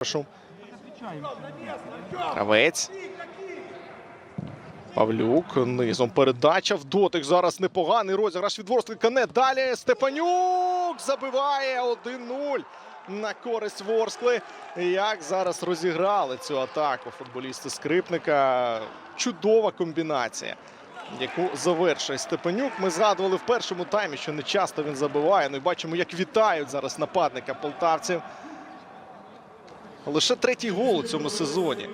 Прошу. Кравець. Павлюк низом передача в дотик. Зараз непоганий розіграш від Ворскли. Кане. Далі Степанюк забиває 1-0 на користь Ворскли. Як зараз розіграли цю атаку футболісти Скрипника. Чудова комбінація, яку завершує Степанюк. Ми згадували в першому таймі, що не часто він забиває. Ну і бачимо, як вітають зараз нападника полтавців. Лише третій гол у цьому сезоні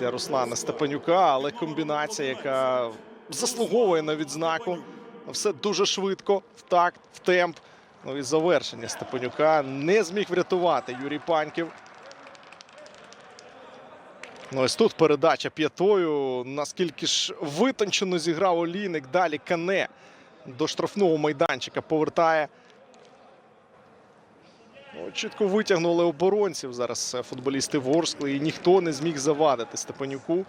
для Руслана Степанюка, але комбінація, яка заслуговує на відзнаку. Все дуже швидко, в такт, в темп. Ну і завершення Степанюка не зміг врятувати Юрій Паньків. Ну, ось тут передача п'ятою. Наскільки ж витончено зіграв Олійник. Далі Кане до штрафного майданчика повертає. Ну, Чітко витягнули оборонців зараз е, футболісти Ворскли, і ніхто не зміг завадити Степанюку.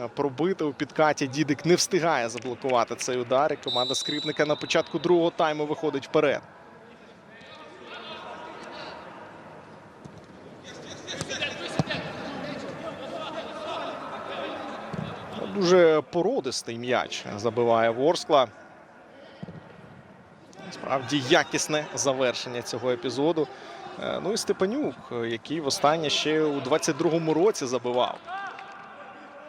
Е, Пробити у підкаті Дідик не встигає заблокувати цей удар. І команда скрипника на початку другого тайму виходить вперед. Дуже породистий м'яч забиває Ворскла. Справді якісне завершення цього епізоду. Е, Ну і Степанюк, е, який востаннє ще у 22-му році забивав.